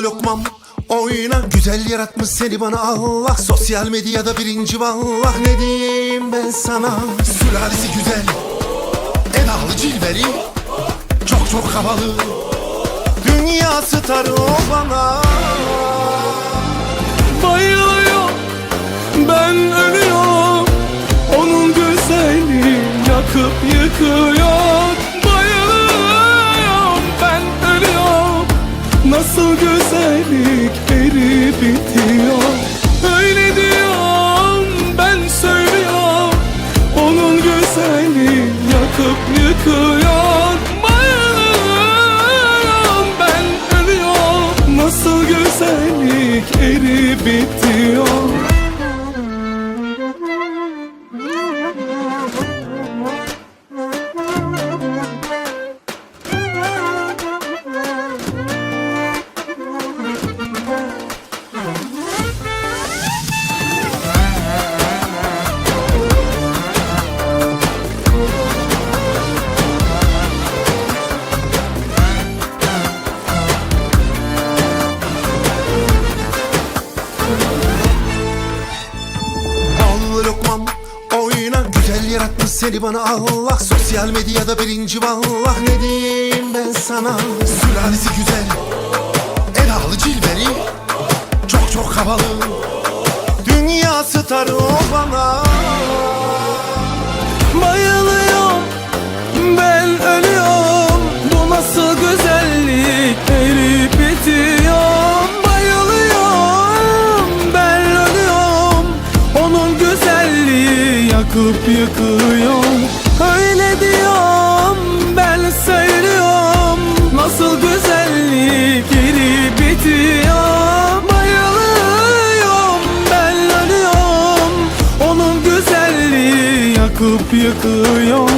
Ballı lokmam oyna. Güzel yaratmış seni bana Allah. Sosyal medyada birinci vallah. Ne diyeyim ben sana? Sülalesi güzel. Edalı cilveli. Çok çok havalı. Dünya starı o bana. Bayılıyor Ben ölüyorum. Onun güzelliği yakıp yıkıyor Nasıl güzellik erip bitiyor seni bana Allah Sosyal medyada birinci vallah. Ne diyeyim ben sana? Sülalesi güzel Edalı cilveli Çok çok havalı. Dünya starı o bana Yakıp yıkıyor Öyle diyorum Ben söylüyorum. Nasıl güzellik Erip bitiyor. Bayılıyorum Ben ölüyorum. Onun güzelliği yakıp yıkıyor